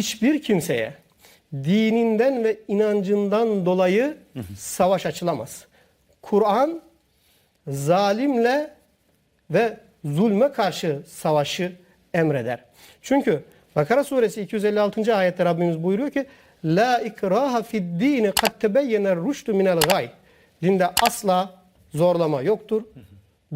hiçbir kimseye dininden ve inancından dolayı savaş açılamaz. Kur'an zalimle ve zulme karşı savaşı emreder. Çünkü Bakara suresi 256. ayette Rabbimiz buyuruyor ki La ikraha fid dini kad tebeyyener rüştü minel gay. Dinde asla zorlama yoktur.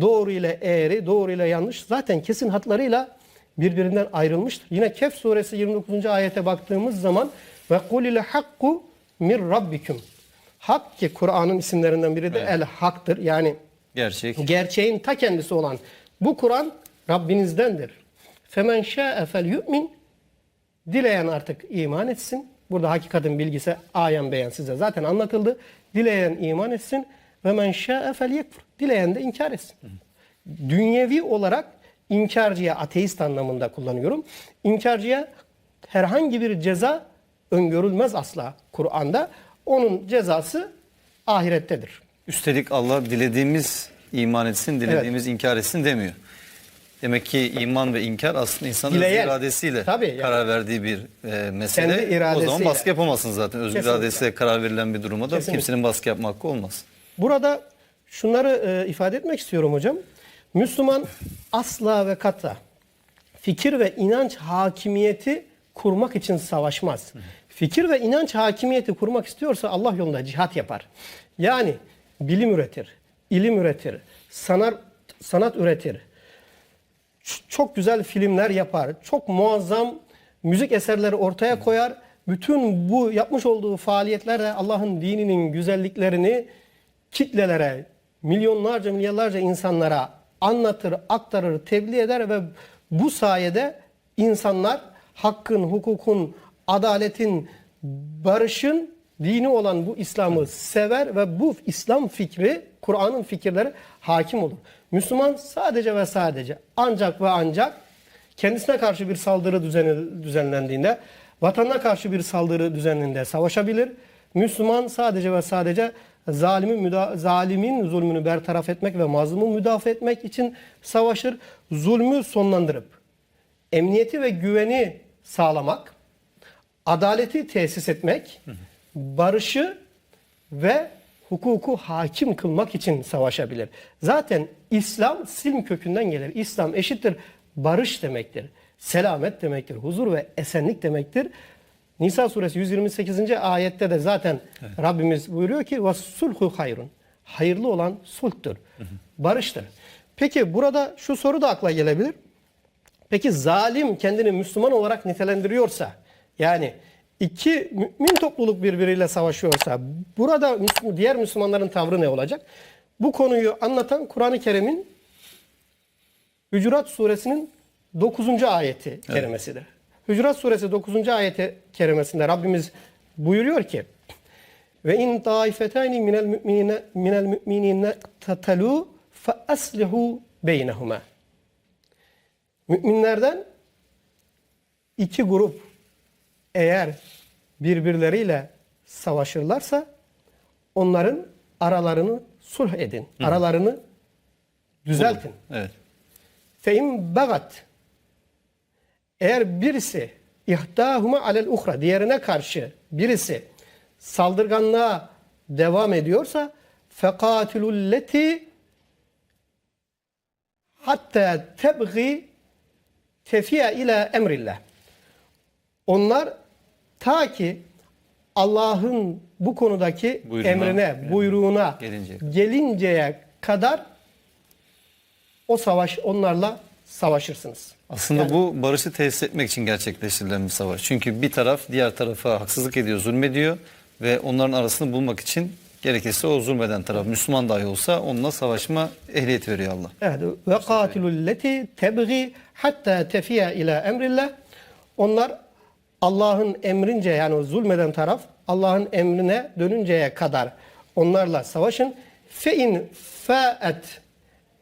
Doğru ile eğri, doğru ile yanlış zaten kesin hatlarıyla birbirinden ayrılmıştır. Yine Kehf suresi 29. ayete baktığımız zaman ve kulil hakku min rabbikum. Hak ki Kur'an'ın isimlerinden biri de el haktır. Yani Gerçek. gerçeğin ta kendisi olan bu Kur'an Rabbinizdendir. Femen şa'e fel yu'min dileyen artık iman etsin. Burada hakikatin bilgisi ayan beyan size zaten anlatıldı. Dileyen iman etsin ve men şa'e fel yekfur. Dileyen de inkar etsin. Dünyevi olarak inkarcıya ateist anlamında kullanıyorum. İnkarcıya herhangi bir ceza öngörülmez asla Kur'an'da. Onun cezası ahirettedir. Üstelik Allah dilediğimiz iman etsin, dilediğimiz inkar etsin demiyor. Demek ki iman ve inkar aslında insanın Dileyen. iradesiyle Tabii yani. karar verdiği bir e, mesele. Kendi O zaman baskı yapamazsın zaten. Öz Kesinlikle. iradesiyle karar verilen bir duruma da Kesinlikle. kimsenin baskı yapma hakkı olmaz. Burada şunları e, ifade etmek istiyorum hocam. Müslüman asla ve kata fikir ve inanç hakimiyeti kurmak için savaşmaz. Fikir ve inanç hakimiyeti kurmak istiyorsa Allah yolunda cihat yapar. Yani bilim üretir, ilim üretir, sanat, sanat üretir, çok güzel filmler yapar. Çok muazzam müzik eserleri ortaya koyar. Bütün bu yapmış olduğu faaliyetlerle Allah'ın dininin güzelliklerini kitlelere, milyonlarca, milyarlarca insanlara anlatır, aktarır, tebliğ eder ve bu sayede insanlar hakkın, hukukun, adaletin, barışın dini olan bu İslam'ı sever ve bu İslam fikri, Kur'an'ın fikirleri hakim olur. Müslüman sadece ve sadece ancak ve ancak kendisine karşı bir saldırı düzeni, düzenlendiğinde, vatanına karşı bir saldırı düzeninde savaşabilir. Müslüman sadece ve sadece zalimin, müda- zalimin zulmünü bertaraf etmek ve mazlumu müdafaa etmek için savaşır. Zulmü sonlandırıp emniyeti ve güveni sağlamak, adaleti tesis etmek, barışı ve hukuku hakim kılmak için savaşabilir. Zaten İslam silm kökünden gelir. İslam eşittir barış demektir. Selamet demektir. Huzur ve esenlik demektir. Nisa suresi 128. ayette de zaten Rabbimiz buyuruyor ki sulhu hayrun. Hayırlı olan sulhtur. Barıştır. Peki burada şu soru da akla gelebilir. Peki zalim kendini Müslüman olarak nitelendiriyorsa yani iki mümin topluluk birbiriyle savaşıyorsa burada diğer Müslümanların tavrı ne olacak? Bu konuyu anlatan Kur'an-ı Kerim'in Hücurat suresinin 9. ayeti kerimesidir. Hücurat suresi 9. ayeti kerimesinde Rabbimiz buyuruyor ki ve in taifetani minel müminine minel müminine tatalu fa aslihu beynehuma. Müminlerden iki grup eğer birbirleriyle savaşırlarsa onların aralarını sulh edin. Aralarını düzeltin. Evet. Fein bagat eğer birisi ihtahuma alel uhra diğerine karşı birisi saldırganlığa devam ediyorsa fekatilulleti hatta tebgi tefiye ile emrillah. Onlar ta ki Allah'ın bu konudaki Buyruğuna, emrine, buyruğuna Gelinceye gelinceye kadar o savaş onlarla savaşırsınız. Aslında bu barışı tesis etmek için gerçekleştirilen bir savaş. Çünkü bir taraf diğer tarafa haksızlık ediyor, zulmediyor ve onların arasını bulmak için gerekirse o zulmeden taraf Müslüman dahi olsa onunla savaşma ehliyeti veriyor Allah. Evet. Ve katilul leti tebgi hatta tefiye ila emrillah. Onlar Allah'ın emrince yani o zulmeden taraf Allah'ın emrine dönünceye kadar onlarla savaşın. Fe in faet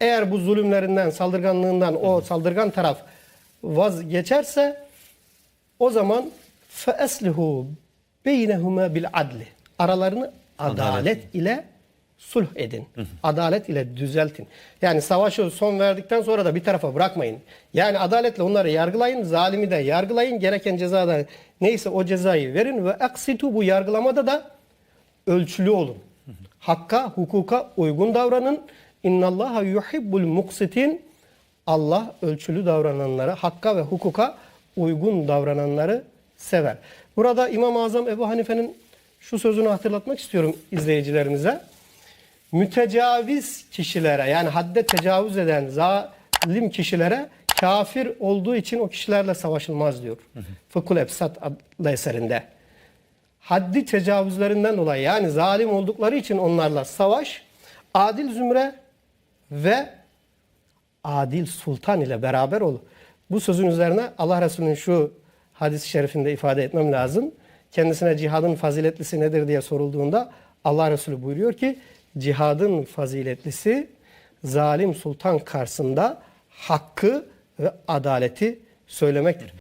eğer bu zulümlerinden, saldırganlığından o saldırgan taraf vazgeçerse o zaman eslihu beynehuma bil adli. Aralarını adalet ile sulh edin. Adalet ile düzeltin. Yani savaşı son verdikten sonra da bir tarafa bırakmayın. Yani adaletle onları yargılayın, zalimi de yargılayın, gereken cezada neyse o cezayı verin ve aksitu bu yargılamada da ölçülü olun. Hakka, hukuka uygun davranın. İnnallaha yuhibbul muksitin. Allah ölçülü davrananları, hakka ve hukuka uygun davrananları sever. Burada İmam-ı Azam Ebu Hanife'nin şu sözünü hatırlatmak istiyorum izleyicilerimize. Mütecaviz kişilere yani hadde tecavüz eden zalim kişilere kafir olduğu için o kişilerle savaşılmaz diyor. Fıkhul Efsat adlı eserinde haddi tecavüzlerinden dolayı yani zalim oldukları için onlarla savaş, adil zümre ve adil sultan ile beraber ol. Bu sözün üzerine Allah Resulü'nün şu hadis-i şerifinde ifade etmem lazım. Kendisine cihadın faziletlisi nedir diye sorulduğunda Allah Resulü buyuruyor ki cihadın faziletlisi zalim sultan karşısında hakkı ve adaleti söylemektir.